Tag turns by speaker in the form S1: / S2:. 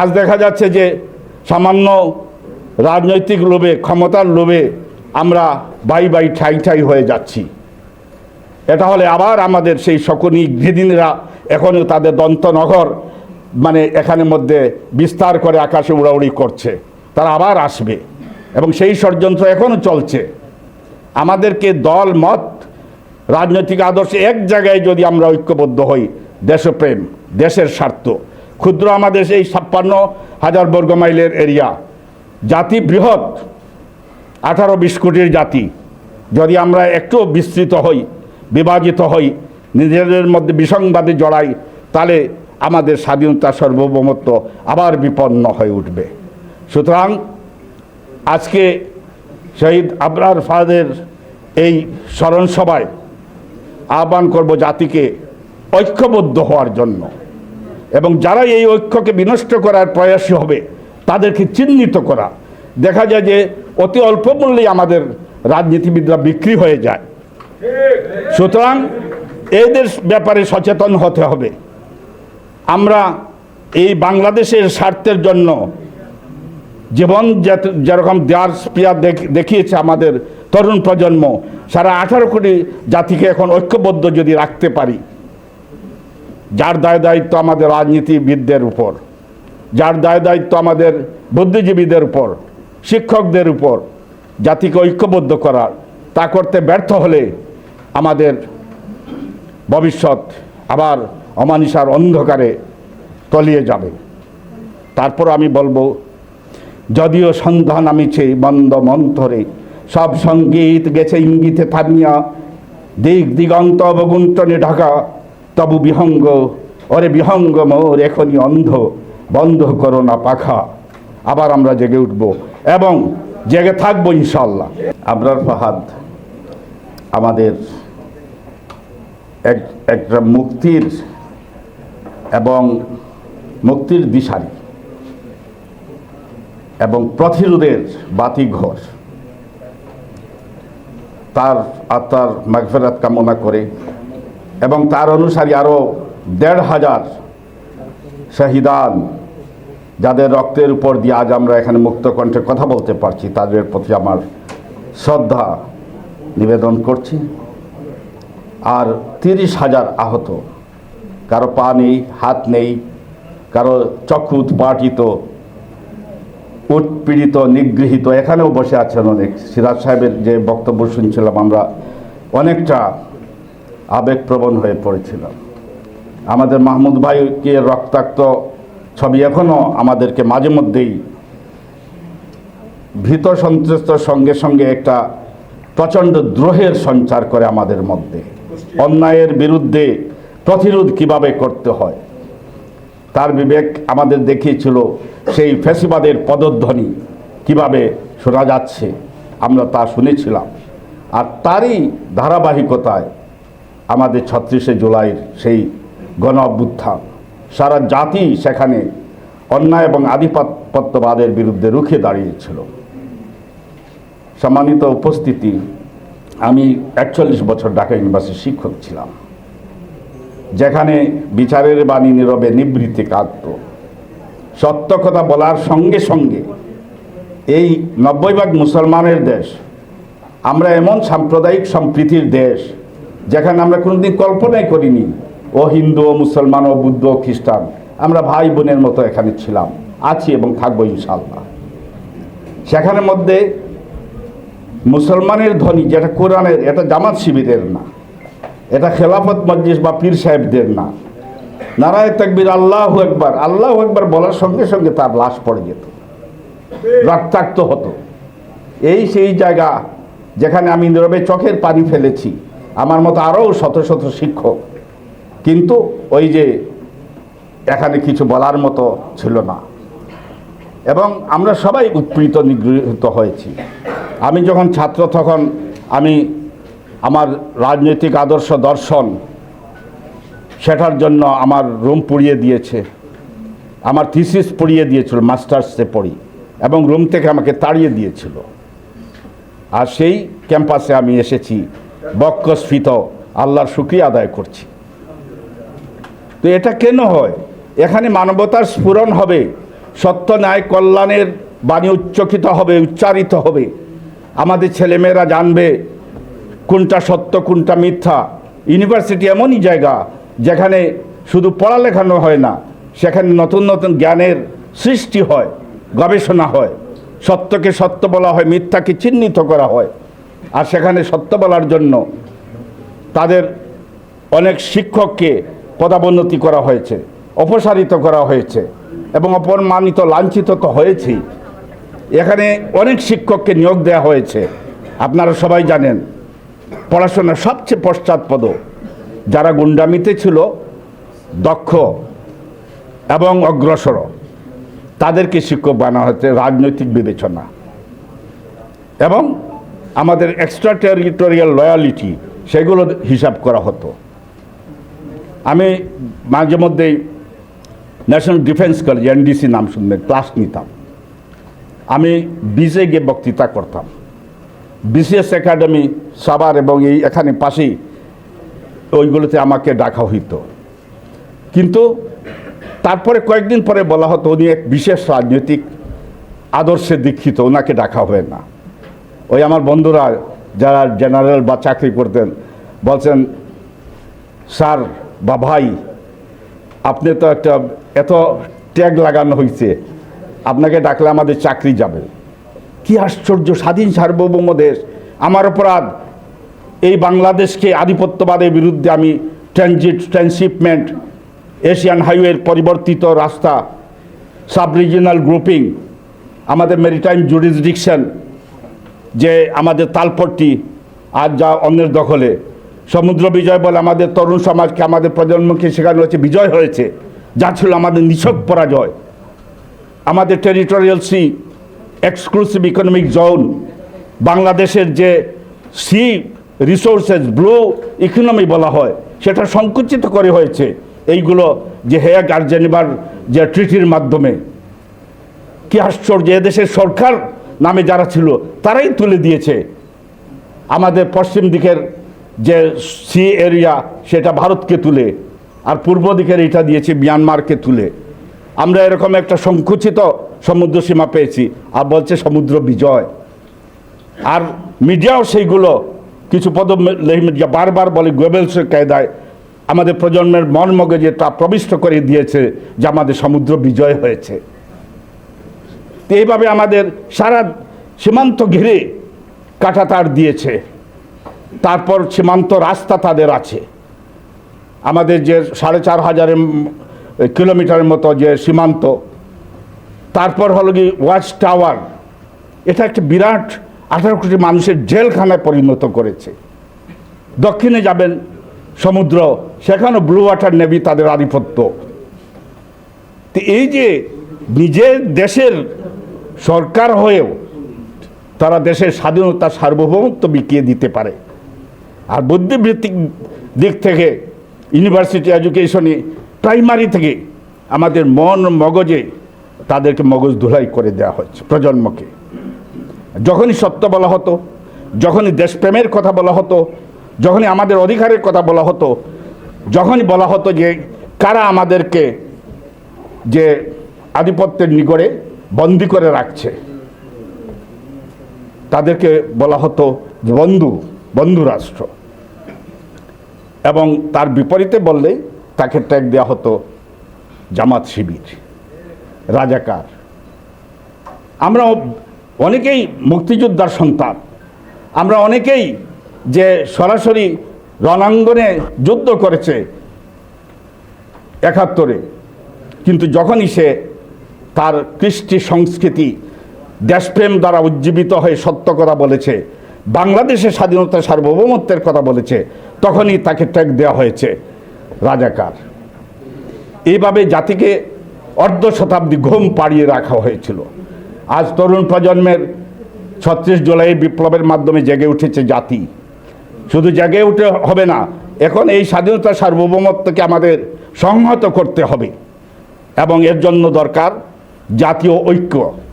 S1: আজ দেখা যাচ্ছে যে সামান্য রাজনৈতিক লোভে, ক্ষমতার লোভে আমরা বাই বাই ঠাই ঠাই হয়ে যাচ্ছি। এটা হলে আবার আমাদের সেই শকুনি গৃহিণীরা এখনও তাদের দন্তনগর মানে এখানে মধ্যে বিস্তার করে আকাশে উড়াউড়ি করছে। তারা আবার আসবে এবং সেই ষড়যন্ত্র এখনও চলছে। আমাদেরকে দল, মত, রাজনৈতিক আদর্শে এক জায়গায় যদি আমরা ঐক্যবদ্ধ হই, দেশপ্রেম, দেশের স্বার্থ ক্ষুদ্র আমাদের এই ছাপ্পান্ন হাজার বর্গ মাইলের এরিয়া। জাতি বৃহৎ, আঠারো বিশ কোটির জাতি। যদি আমরা একটু বিস্তৃত হই, বিভাজিত হই, নিজেদের মধ্যে বিসংবাদে জড়াই, তাহলে আমাদের স্বাধীনতা সার্বভৌমত্ব আবার বিপন্ন হয়ে উঠবে। সুতরাং আজকে শহীদ আবরার ফাদের এই স্মরণসভায় আহ্বান করব জাতিকে ঐক্যবদ্ধ হওয়ার জন্য। এবং যারা এই ঐক্যকে বিনষ্ট করার প্রয়াসী হবে, তাদেরকে চিহ্নিত করা। দেখা যায় যে অতি অল্প মূল্যেই আমাদের রাজনীতিবিদরা বিক্রি হয়ে যায়। সুতরাং এদের ব্যাপারে সচেতন হতে হবে। আমরা এই বাংলাদেশের স্বার্থের জন্য জীবন যেরকম দেওয়ার স্পিয়া দেখিয়েছে আমাদের তরুণ প্রজন্ম, সারা আঠারো কোটি জাতিকে এখন ঐক্যবদ্ধ যদি রাখতে পারি যার দায় দায়িত্ব আমাদের রাজনীতিবিদদের উপর, যার দায় দায়িত্ব আমাদের বুদ্ধিজীবীদের উপর, শিক্ষকদের উপর, জাতিকে ঐক্যবদ্ধ করার, তা করতে ব্যর্থ হলে আমাদের ভবিষ্যৎ আবার অমানিসার অন্ধকারে তলিয়ে যাবে। তারপর আমি বলব, যদিও সন্ধ্যা নামিছে মন্দ মন্থরে, সব সংগীত গেছে ইঙ্গিতে থামিয়া দিক দিগন্ত অবগুণ্টনে ঢাকা তবু বিহঙ্গ, ওরে বিহঙ্গ মোর এখনই অন্ধ, বন্ধ করো না পাখা। আবার আমরা জেগে উঠব এবং জেগে থাকব ইনশাল্লাহ আবরার ফাহাদ আমাদের এক, একটা মুক্তির এবং মুক্তির দিশারি এবং প্রতিরোধের বাতি বাতিঘর। তার আত্মার মাগফেরাত কামনা করে এবং তার অনুসারী আরও দেড় হাজার শাহিদান, যাদের রক্তের উপর দিয়ে আজ আমরা এখানে মুক্ত কণ্ঠে কথা বলতে পারছি, তাদের প্রতি আমার শ্রদ্ধা নিবেদন করছি। আর তিরিশ হাজার আহত, কারও পা নেই, হাত নেই, কারও চক্ষু উৎপাটিত, উৎপীড়িত, নিগৃহীত, এখানেও বসে আছেন অনেক। সিরাজ সাহেবের যে বক্তব্য শুনছিলাম আমরা, অনেকটা আবেগপ্রবণ হয়ে পড়েছিলাম। আমাদের মাহমুদ ভাইকে রক্তাক্ত ছবি এখনও আমাদেরকে মাঝে মধ্যেই ভীত সন্ত্রস্ত সঙ্গে সঙ্গে একটা প্রচণ্ড দ্রোহের সঞ্চার করে আমাদের মধ্যে। অন্যায়ের বিরুদ্ধে প্রতিরোধ কীভাবে করতে হয়? তার বিবেক আমাদের দেখিয়েছিল সেই ফেসিবাদের পদধ্বনি কীভাবে শোনা যাচ্ছে, আমরা তা শুনেছিলাম। আর তারই ধারাবাহিকতায় আমাদের ছত্রিশে জুলাইয়ের সেই গণ অভ্যুত্থান। সারা জাতি সেখানে অন্যায় এবং আধিপত্যবাদের বিরুদ্ধে রুখে দাঁড়িয়েছিল। সম্মানিত উপস্থিতি, আমি একচল্লিশ বছর ঢাকা ইউনিভার্সিটির শিক্ষক ছিলাম, যেখানে বিচারের বাণী নীরবে নিবৃত্তি কাঁদত। সত্য কথা বলার সঙ্গে সঙ্গে এই নব্বই ভাগ মুসলমানের দেশ, আমরা এমন সাম্প্রদায়িক সম্প্রীতির দেশ যেখানে আমরা কোনোদিন কল্পনাই করিনি, ও হিন্দু, ও মুসলমান, ও বুদ্ধ, ও খ্রিস্টান, আমরা ভাই বোনের মতো এখানে ছিলাম, আছি এবং থাকব ইনশাল্লাহ সেখানের মধ্যে মুসলমানের ধ্বনি, যেটা কোরআনের, এটা জামাত শিবিরের না, এটা খেলাফত মজলিস বা পীর সাহেবদের না। নারায় তাকবির আল্লাহ একবার আল্লাহ একবার বলার সঙ্গে সঙ্গে তার লাশ পড়ে যেত, রক্তাক্ত হতো। এই সেই জায়গা যেখানে আমি নীরবে চোখের পানি ফেলেছি আমার মতো আরও শত শত শিক্ষক। কিন্তু ওই যে এখানে কিছু বলার মতো ছিল না। এবং আমরা সবাই উৎপীড়িত, নিগৃহীত হয়েছি। আমি যখন ছাত্র, তখন আমি আমার রাজনৈতিক আদর্শ দর্শন সেটার জন্য আমার রুম পুড়িয়ে দিয়েছে। আমার থিসিস পুড়িয়ে দিয়েছিল, মাস্টার্সে পড়ি। এবং রুম থেকে আমাকে তাড়িয়ে দিয়েছিল। আর সেই ক্যাম্পাসে আমি এসেছি। বক্ষস্ফীত, আল্লাহর শুক্রিয়া আদায় করছি। তো এটা কেন হয়? এখানে মানবতার স্ফুরণ হবে, সত্য ন্যায় কল্যাণের বাণী উচ্চকিত হবে, উচ্চারিত হবে। আমাদের ছেলেমেয়েরা জানবে কোনটা সত্য, কোনটা মিথ্যা। ইউনিভার্সিটি এমনই জায়গা যেখানে শুধু পড়ালেখানো হয় না, সেখানে নতুন নতুন জ্ঞানের সৃষ্টি হয়, গবেষণা হয়। সত্যকে সত্য বলা হয়, মিথ্যাকে চিহ্নিত করা হয়। আর সেখানে সত্য বলার জন্য তাদের অনেক শিক্ষককে পদাবন্নতি করা হয়েছে, অপসারিত করা হয়েছে এবং অপমানিত, লাঞ্ছিত তো হয়েছেই। এখানে অনেক শিক্ষককে নিয়োগ দেওয়া হয়েছে। আপনারা সবাই জানেন পড়াশোনার সবচেয়ে পশ্চাৎপদ। যারা গুন্ডামিতে ছিল, দক্ষ এবং অগ্রসর, তাদেরকে শিক্ষক বানা হচ্ছে রাজনৈতিক বিবেচনা। এবং আমাদের এক্সট্রা টেরিটোরিয়াল লয়ালিটি সেগুলো হিসাব করা হতো। আমি মাঝে মধ্যেই ন্যাশনাল ডিফেন্স কলেজ এনডিসি নাম শুনবেন ক্লাস নিতাম। আমি বিজে গিয়ে বক্তৃতা করতাম। বিসিএস একাডেমি সাবার এবং এই এখানে পাশেই ওইগুলোতে আমাকে ডাকা হইতো। কিন্তু তারপরে কয়েকদিন পরে বলা হতো, উনি এক বিশেষ রাজনৈতিক আদর্শে দীক্ষিত ওনাকে ডাকা হয় না। ওই আমার বন্ধুরা যারা জেনারেল বা চাকরি করতেন, বলছেন, স্যার বা ভাই, আপনি তো একটা এত ট্যাগ লাগানো হয়েছে আপনাকে ডাকলে আমাদের চাকরি যাবে। কি আশ্চর্য, স্বাধীন সার্বভৌম দেশ। আমার অপরাধ, এই বাংলাদেশকে আধিপত্যবাদের বিরুদ্ধে আমি ট্রানজিট ট্রান্সশিপমেন্ট এশিয়ান হাইওয়ের পরিবর্তিত রাস্তা সাব রিজিনাল গ্রুপিং আমাদের মেরিটাইম জুরিসডিকশন যে আমাদের তালপট্টি আর যা অন্যের দখলে। সমুদ্র বিজয় বলে আমাদের তরুণ সমাজকে, আমাদের প্রজন্মকে শেখানো হয়েছে বিজয় হয়েছে। যা ছিল আমাদের নিছক পরাজয়। আমাদের territorial sea exclusive economic zone বাংলাদেশের যে সি রিসোর্সেস ব্লু ইকোনমি বলা হয়, সেটা সংকুচিত করে হয়েছে। এইগুলো যে হেয়াগ আর যে ট্রিটির মাধ্যমে। কি আশ্চর্য, এদেশের সরকার নামে যারা ছিল, তারাই তুলে দিয়েছে। আমাদের পশ্চিম দিকের যে সি এরিয়া, সেটা ভারতকে তুলে, আর পূর্ব দিকের এটা দিয়েছে মিয়ানমারকে তুলে। আমরা এরকম একটা সংকুচিত সমুদ্র সীমা পেয়েছি, আর বলছে সমুদ্র বিজয়। আর মিডিয়াও সেইগুলো, কিছু পদ মিডিয়া বারবার বলে গোয়েবলসের কায়দায়, আমাদের প্রজন্মের মন মগজে তা প্রবিষ্ট করে দিয়েছে যে আমাদের সমুদ্র বিজয় হয়েছে। তো এইভাবে আমাদের সারা সীমান্ত ঘিরে কাটাতার দিয়েছে। তারপর সীমান্ত রাস্তা তাদের আছে। আমাদের যে সাড়ে চার হাজারের কিলোমিটারের মতো যে সীমান্ত, তারপর হলো কি ওয়াচ টাওয়ার। এটা একটা বিরাট আঠারো কোটি মানুষের জেলখানায় পরিণত করেছে। দক্ষিণে যাবেন সমুদ্র, সেখানেও ব্লু ওয়াটার নেভি তাদের আধিপত্য। তো এই যে নিজের দেশের সরকার হয়েও তারা দেশের স্বাধীনতা সার্বভৌমত্ব বিকিয়ে দিতে পারে। আর বুদ্ধিবৃত্তিক দিক থেকে ইউনিভার্সিটি এডুকেশনে প্রাইমারি থেকে আমাদের মন মগজে তাদেরকে মগজ ধুলাই করে দেওয়া হচ্ছে প্রজন্মকে। যখনই সত্য বলা হতো, যখনই দেশপ্রেমের কথা বলা হতো, যখনই আমাদের অধিকারের কথা বলা হতো, যখনই বলা হতো যে কারা আমাদেরকে যে আধিপত্যের নিগড়ে বন্দি করে রাখছে। তাদেরকে বলা হতো বন্ধু বন্ধু রাষ্ট্র। এবং তার বিপরীতে বললেই তাকে ট্যাগ দেওয়া হতো জামাত শিবির, রাজাকার। আমরা অনেকেই মুক্তিযোদ্ধার সন্তান। আমরা অনেকেই যে সরাসরি রণাঙ্গনে যুদ্ধ করেছে একাত্তরে। কিন্তু যখনই সে তার কৃষ্টি সংস্কৃতি দেশপ্রেম দ্বারা উজ্জীবিত হয়ে সত্য কথা বলেছে, বাংলাদেশের স্বাধীনতা সার্বভৌমত্বের কথা বলেছে, তখনই তাকে ট্যাগ দেওয়া হয়েছে রাজাকার। এইভাবে জাতিকে অর্ধ শতাব্দী ঘুম পাড়িয়ে রাখা হয়েছিল। আজ তরুণ প্রজন্মের ছত্রিশ জুলাই বিপ্লবের মাধ্যমে জেগে উঠেছে জাতি। শুধু জেগে উঠে হবে না, এখন এই স্বাধীনতা সার্বভৌমত্বকে আমাদের সংহত করতে হবে এবং এর জন্য দরকার জাতীয় ঐক্য।